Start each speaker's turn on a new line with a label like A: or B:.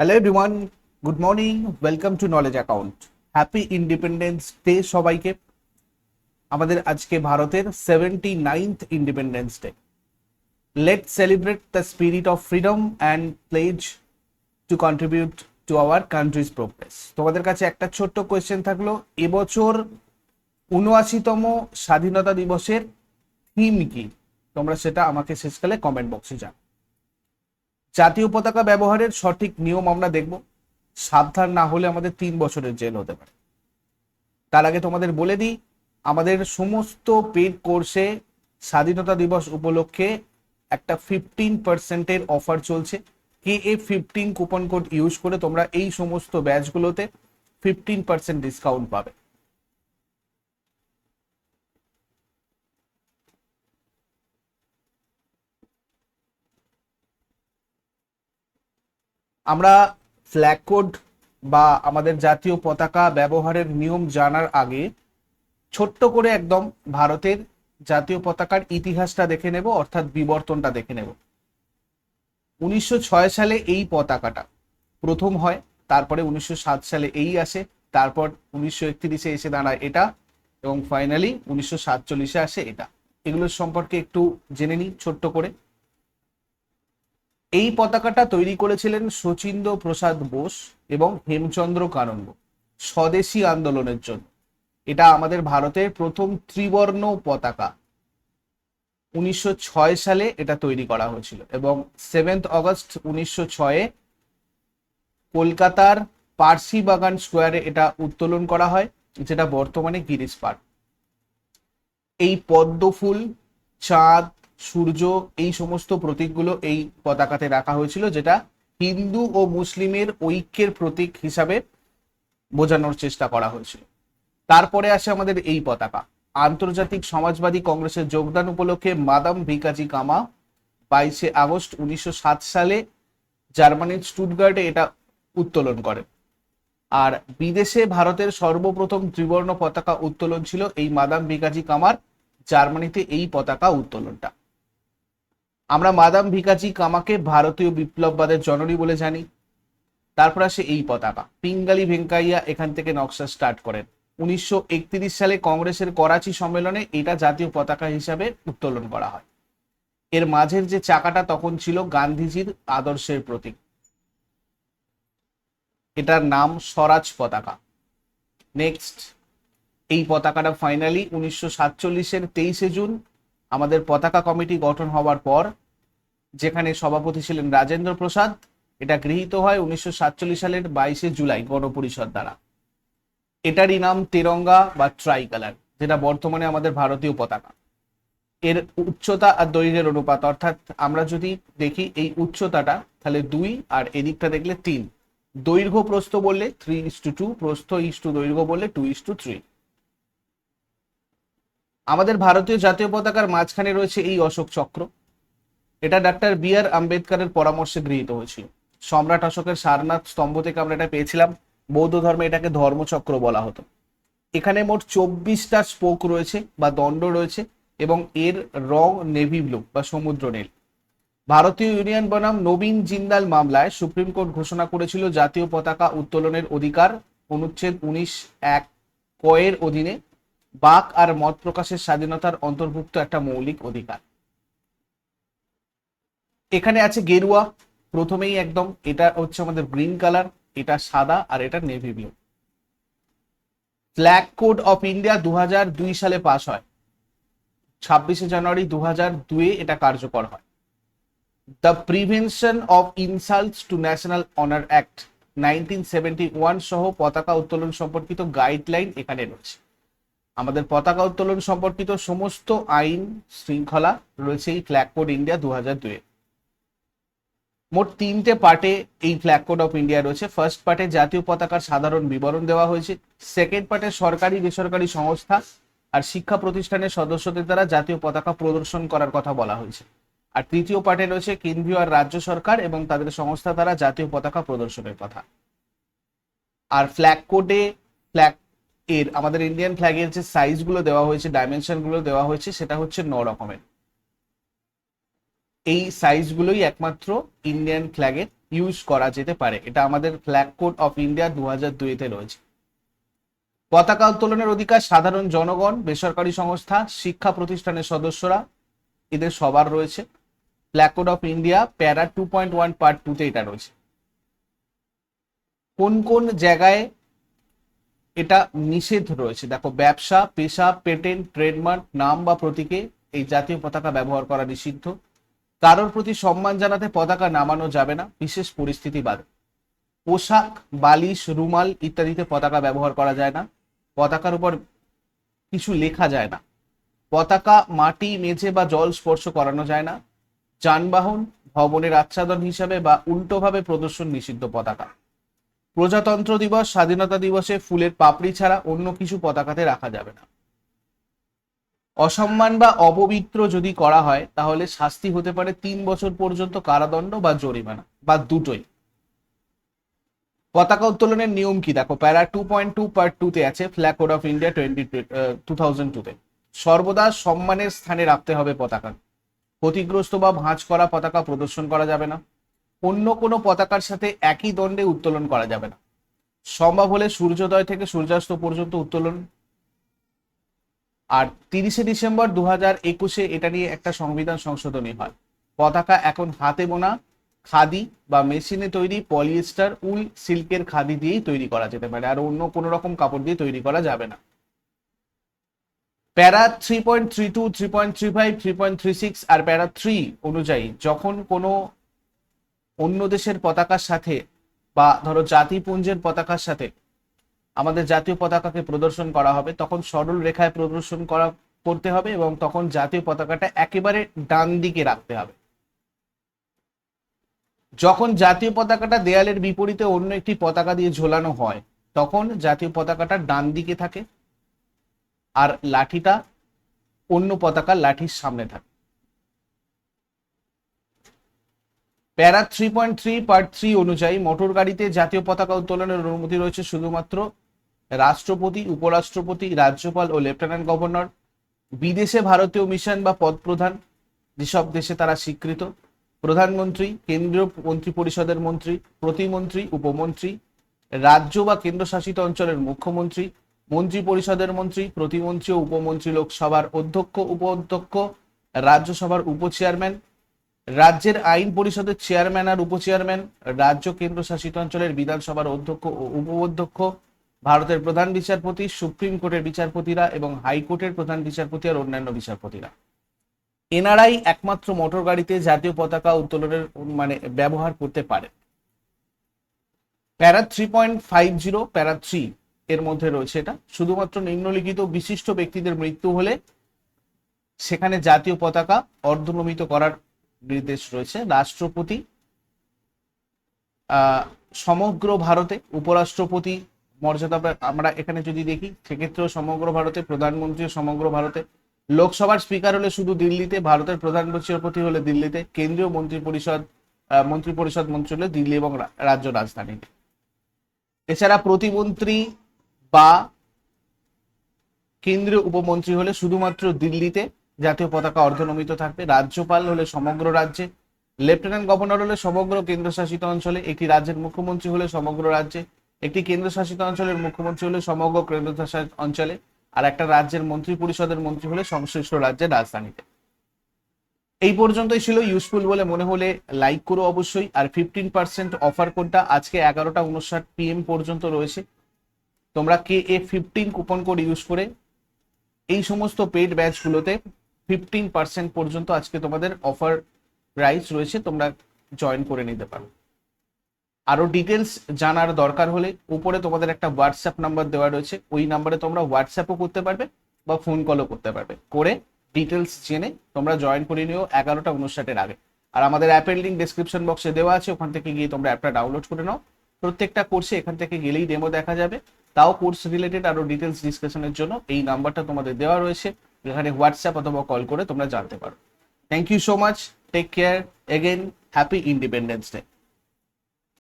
A: Hello everyone good morning welcome to Knowledge Account happy Independence Day সবাইকে। আমাদের আজকে ভারতের seventy ninth Independence Day let celebrate the spirit of freedom and pledge to contribute to our country's progress তোমাদের কাছে একটা ছোট্ট question থাকল। এবছর উনআশিতম স্বাধীনতা দিবসের থিম কি? তোমরা সেটা আমাকে শেষকালে কমেন্ট বক্সে জানাও। জাতীয় পতাকা ব্যবহারের সঠিক নিয়ম আমরা দেখব। সাবধান না হলে আমাদের তিন বছরের জেল হতে পারে। তার আগে তোমাদের বলে দিই, আমাদের সমস্ত পেড কোর্সে স্বাধীনতা দিবস উপলক্ষে একটা ফিফটিন পার্সেন্টের অফার চলছে। K A fifteen coupon code use করে তোমরা এই সমস্ত ব্যাচগুলোতে ফিফটিন পার্সেন্ট ডিসকাউন্ট পাবে। আমরা ফ্ল্যাগ কোড বা আমাদের জাতীয় পতাকা ব্যবহারের নিয়ম জানার আগে ছোট্ট করে একদম ভারতের জাতীয় পতাকার ইতিহাসটা দেখে নেব, অর্থাৎ বিবর্তনটা দেখে নেব। উনিশশো ছয় সালে এই পতাকাটা প্রথম হয়, তারপরে উনিশশো সাত সালে এই আসে, তারপর উনিশশো একত্রিশে এসে দাঁড়ায় এটা, এবং ফাইনালি উনিশশো সাতচল্লিশে আসে এটা। এগুলোর সম্পর্কে একটু জেনে নিই, ছোট্ট করে। এই পতাকাটা তৈরি করেছিলেন শচীন্দ্র প্রসাদ বোস এবং হেমচন্দ্র কানন্দ স্বদেশী আন্দোলনের জন্য। এটা আমাদের ভারতের প্রথম ত্রিবর্ণ পতাকা। উনিশশো ছয় সালে এটা তৈরি করা হয়েছিল এবং সেভেন্থ অগস্ট উনিশশো ছয়ে কলকাতার পার্সি বাগান স্কোয়ারে এটা উত্তোলন করা হয়, যেটা বর্তমানে গিরিশ পার্ক। এই পদ্ম ফুল চাঁদ সূর্য, এই সমস্ত প্রতীকগুলো এই পতাকাতে রাখা হয়েছিল, যেটা হিন্দু ও মুসলিমের ঐক্যের প্রতীক হিসাবে বোঝানোর চেষ্টা করা হয়েছিল। তারপরে আসে আমাদের এই পতাকা। আন্তর্জাতিক সমাজবাদী কংগ্রেসের যোগদান উপলক্ষে মাদাম ভিকাজি কামা বাইশে আগস্ট উনিশশো সাত সালে জার্মানির স্টুটগার্টে এটা উত্তোলন করে। আর বিদেশে ভারতের সর্বপ্রথম ত্রিবর্ণ পতাকা উত্তোলন ছিল এই মাদাম ভিকাজি কামার। জার্মানিতে এই পতাকা উত্তোলনটা। আমরা মাদাম ভিকাজি কামাকে ভারতীয় বিপ্লববাদের জননী বলে জানি। তারপর আসে এই পতাকা। পিঙ্গালি ভেঙ্কাইয়া এখান থেকে নকশা স্টার্ট করেন। উনিশশো সালে কংগ্রেসের করাচি সম্মেলনে এটা জাতীয় পতাকা হিসাবে উত্তোলন করা হয়। এর মাঝের যে চাকাটা তখন ছিল গান্ধীজির আদর্শের প্রতীক। এটার নাম স্বরাজ পতাকা। নেক্সট এই পতাকাটা ফাইনালি উনিশশো সাতচল্লিশের তেইশে জুন আমাদের পতাকা কমিটি গঠন হওয়ার পর, যেখানে সভাপতি ছিলেন রাজেন্দ্র প্রসাদ, এটা গৃহীত হয় উনিশশো সাতচল্লিশ সালের বাইশে জুলাই গণপরিষদ দ্বারা। এটারই নাম তেরঙ্গা বা ট্রাই কালার যেটা বর্তমানে আমাদের ভারতীয় পতাকা। এর উচ্চতা আর দৈর্ঘ্যের অনুপাত, অর্থাৎ আমরা যদি দেখি এই উচ্চতাটা, তাহলে দুই আর এদিকটা দেখলে তিন। দৈর্ঘ্য প্রস্থ বললে থ্রি ইস টু টু প্রস্থ ইস টু দৈর্ঘ্য বললে টু ইস টু থ্রি আমাদের ভারতীয় জাতীয় পতাকার মাঝখানে রয়েছে এই অশোক চক্র। এটা ডাক্তার বি আর আম্বেদকারের পরামর্শে গৃহীত হয়েছিল। সম্রাট অশোকের সারনাথ স্তম্ভ থেকে আমরা এটা পেয়েছিলাম। বৌদ্ধ ধর্মে এটাকে ধর্মচক্র বলা হতো। এখানে মোট চব্বিশটা স্পোক রয়েছে বা দণ্ড রয়েছে এবং এর রং নেভি ব্লু বা সমুদ্র নীল। ভারতীয় ইউনিয়ন বনাম নবীন জিন্দাল মামলায় সুপ্রিম কোর্ট ঘোষণা করেছিল জাতীয় পতাকা উত্তোলনের অধিকার অনুচ্ছেদ উনিশ এক কয়ের অধীনে বাক আর মত প্রকাশের স্বাধীনতার অন্তর্ভুক্ত একটা মৌলিক অধিকার। এখানে আছে গেরুয়া, প্রথমেই একদম, এটা হচ্ছে আমাদের গ্রিন কালার, এটা সাদা আর এটা navy blue. Flag code of India দুহাজার দুই সালে পাশ হয়। ছাব্বিশে জানুয়ারি দু হাজার দুয়ে এটা কার্যকর হয়। The prevention of insults to national honour act nineteen seventy one সহ পতাকা উত্তোলন সম্পর্কিত গাইডলাইন এখানে রয়েছে। আমাদের পতাকা উত্তোলন সম্পর্কিত সমস্ত আইন শৃঙ্খলা রয়েছে এই ফ্ল্যাগ কোড ইন্ডিয়া দু হাজার দুয়ে মোট তিনটে পার্টে এই ফ্ল্যাগ কোড অফ ইন্ডিয়া রয়েছে। ফার্স্ট পার্টে জাতীয় পতাকার সাধারণ বিবরণ দেওয়া হয়েছে। সেকেন্ড পার্টে সরকারি, বেসরকারি সংস্থা আর শিক্ষা প্রতিষ্ঠানের সদস্যদের দ্বারা জাতীয় পতাকা প্রদর্শন করার কথা বলা হয়েছে। আর তৃতীয় পার্টে রয়েছে কেন্দ্রীয় আর রাজ্য সরকার এবং তাদের সংস্থা দ্বারা জাতীয় পতাকা প্রদর্শনের কথা। আর ফ্ল্যাগ কোডে ফ্ল্যাগ এর আমাদের ইন্ডিয়ান ফ্ল্যাগের যে সাইজগুলো দেওয়া হয়েছে ডাইমেনশনগুলো দেওয়া হয়েছে, সেটা হচ্ছে ন রকমের। এই সাইজগুলোই একমাত্র ইন্ডিয়ান ফ্ল্যাগের ইউজ করা যেতে পারে। এটা আমাদের ফ্ল্যাগ কোড অফ ইন্ডিয়া দু হাজার দুইতে রয়েছে। পতাকা উত্তোলনের অধিকার সাধারণ জনগণ, বেসরকারি সংস্থা, শিক্ষা প্রতিষ্ঠানের সদস্যরা, এদের সবার রয়েছে। Flag code of India para two point one part টুতে এটা রয়েছে। কোন কোন জায়গায় এটা নিষেধ রয়েছে। দেখো, ব্যবসা, পেশা, পেটেন্ট, ট্রেডমার্ক, নাম বা প্রতীকে এই জাতীয় পতাকা ব্যবহার করা নিষিদ্ধ। কারোর প্রতি সম্মান জানাতে পতাকা নামানো যাবে না, বিশেষ পরিস্থিতি বাদে পোশাক, বালিশ, রুমাল ইত্যাদিতে পতাকা ব্যবহার করা যায় না। পতাকার উপর কিছু লেখা যায় না। পতাকা, মাটি, মেঝে বা জল স্পর্শ করানো যায় না। যানবাহন, ভবনের আচ্ছাদন হিসাবে বা উল্টোভাবে প্রদর্শন নিষিদ্ধ পতাকা। প্রজাতন্ত্র দিবস, স্বাধীনতা দিবসে ফুলের পাপড়ি ছাড়া অন্য কিছু পতাকাতে রাখা যাবে না। অসম্মান বা অপবিত্র যদি করা হয়, তাহলে শাস্তি হতে পারে তিন বছর পর্যন্ত কারাদণ্ড বা জরিমানা, বা দুটোই। পতাকা উত্তোলনের নিয়ম কি? দেখো, প্যারা টু পয়েন্ট টু পার্ট টুতে আছে, flag code of India twenty two thousand টুতে সর্বদা সম্মানের স্থানে রাখতে হবে পতাকা। ক্ষতিগ্রস্ত বা ভাঁজ করা পতাকা প্রদর্শন করা যাবে না। অন্য কোনো পতাকার সাথে একই দণ্ডে উত্তোলন করা যাবে না। সম্ভব হলে সূর্যোদয় থেকে সূর্যাস্ত পর্যন্ত উত্তোলন। আর তিরিশে ডিসেম্বর দু হাজার একুশে এটা নিয়ে একটা সংবিধান সংশোধনী হয়। পতাকা এখন হাতে বোনা, খাদি বা মেশিনে তৈরি পলিয়েস্টার, উল, সিল্কের খাদি দিয়েই তৈরি করা যেতে পারে। আর অন্য কোনো রকম কাপড় দিয়ে তৈরি করা যাবে না। Para three point three two, three point three five, three point three six আর প্যারা থ্রি অনুযায়ী যখন কোনো অন্য দেশের পতাকার সাথে বা ধরো জাতিপুঞ্জের পতাকার সাথে আমাদের জাতীয় পতাকাকে প্রদর্শন করা হবে, তখন সরল রেখায় প্রদর্শন করা, করতে হবে এবং তখন জাতীয় পতাকাটা একেবারে ডান দিকে রাখতে হবে। যখন জাতীয় পতাকাটা দেয়ালের বিপরীতে অন্য একটি পতাকা দিয়ে ঝোলানো হয়, তখন জাতীয় পতাকাটা ডান দিকে থাকে আর লাঠিটা অন্য পতাকার লাঠির সামনে থাকে। Para three point three part three অনুযায়ী মোটর গাড়িতে জাতীয় পতাকা উত্তোলনের অনুমতি রয়েছে শুধুমাত্র রাষ্ট্রপতি, উপরাষ্ট্রপতি, রাজ্যপাল ও লেফটেন্যান্ট গভর্নর, বিদেশে ভারতীয় মিশন বা পদপ্রধান, যেসব দেশে তারা স্বীকৃত, প্রধানমন্ত্রী, কেন্দ্রীয় মন্ত্রী পরিষদের মন্ত্রী, প্রতিমন্ত্রী, উপমন্ত্রী, রাজ্য বা কেন্দ্রশাসিত অঞ্চলের মুখ্যমন্ত্রী মন্ত্রী পরিষদের মন্ত্রী, প্রতিমন্ত্রী ও উপমন্ত্রী লোকসভার অধ্যক্ষ উপ অধ্যক্ষ রাজ্যসভার উপচেয়ারম্যান রাজ্যের আইন পরিষদের চেয়ারম্যান আর উপচেয়ারম্যান, রাজ্য কেন্দ্রশাসিত অঞ্চলের বিধানসভার অধ্যক্ষ ও উপ অধ্যক্ষ ভারতের প্রধান বিচারপতি, সুপ্রিম কোর্টের বিচারপতিরা এবং হাইকোর্টের প্রধান বিচারপতি আর অন্যান্য বিচারপতিরা। এনারাই একমাত্র মোটর গাড়িতে জাতীয় পতাকা উত্তোলনের মানে ব্যবহার করতে পারে। Para three point five zero para three এর মধ্যে রয়েছে এটা। শুধুমাত্র নিম্নলিখিত বিশিষ্ট ব্যক্তিদের মৃত্যু হলে সেখানে জাতীয় পতাকা অর্ধনমিত করার নির্দেশ রয়েছে। রাষ্ট্রপতি সমগ্র ভারতে উপরাষ্ট্রপতি মর্যাদা আমরা এখানে যদি দেখি, সেক্ষেত্রেও সমগ্র ভারতে, প্রধানমন্ত্রী সমগ্র ভারতে, লোকসভার স্পিকার হলে শুধু দিল্লিতে, ভারতের প্রধান বিচারপতি হলে দিল্লিতে, কেন্দ্রীয় মন্ত্রী পরিষদ মন্ত্রী পরিষদ মন্ত্রী হলে দিল্লি এবং রাজ্য রাজধানীতে। এছাড়া প্রতিমন্ত্রী বা কেন্দ্রীয় উপমন্ত্রী হলে শুধুমাত্র দিল্লিতে জাতীয় পতাকা অর্ধনমিত থাকবে। রাজ্যপাল হলে সমগ্র রাজ্যে, লেফটেন্যান্ট গভর্নর হলে সমগ্র কেন্দ্রশাসিত অঞ্চলে, একটি রাজ্যের মুখ্যমন্ত্রী হলে সমগ্র রাজ্যে, একটি কেন্দ্রশাসিত অঞ্চলের মুখ্যমন্ত্রী হলে সমগ্র কেন্দ্রশাসিত অঞ্চলে, আর একটা রাজ্যের মন্ত্রী পরিষদের মন্ত্রী হলে সংশ্লিষ্ট রাজ্যের রাজধানীতে। এই পর্যন্তই ছিল ইউজফুল বলে মনে হলে লাইক করো অবশ্যই, আর ফিফটিন পার্সেন্ট অফার কোডটা আজকে এগারোটা উনষাট পিএম পর্যন্ত রয়েছে। তোমরা K A fifteen coupon code use করে এই সমস্ত পেড ব্যাচগুলোতে ফিফটিন পার্সেন্ট পর্যন্ত আজকে তোমাদের অফার প্রাইস রয়েছে, তোমরা জয়েন করে নিতে পারো। আরও ডিটেলস জানার দরকার হলে উপরে তোমাদের একটা হোয়াটসঅ্যাপ নাম্বার দেওয়া রয়েছে, ওই নাম্বারে তোমরা হোয়াটসঅ্যাপও করতে পারবে বা ফোন কলও করতে পারবে। করে ডিটেলস জেনে তোমরা জয়েন করে নিও এগারোটা উনষাটের আগে। আর আমাদের অ্যাপের লিঙ্ক ডিসক্রিপশন বক্সে দেওয়া আছে, ওখান থেকে গিয়ে তোমরা অ্যাপটা ডাউনলোড করে নাও। প্রত্যেকটা কোর্সে এখান থেকে গেলেই ডেমো দেখা যাবে। তাও কোর্স রিলেটেড আরও ডিটেলস ডিসকাশনের জন্য এই নাম্বারটা তোমাদের দেওয়া রয়েছে। যেখানে হোয়াটসঅ্যাপ অথবা কল করে তোমরা জানতে পারো। Thank you so much take care again happy Independence Day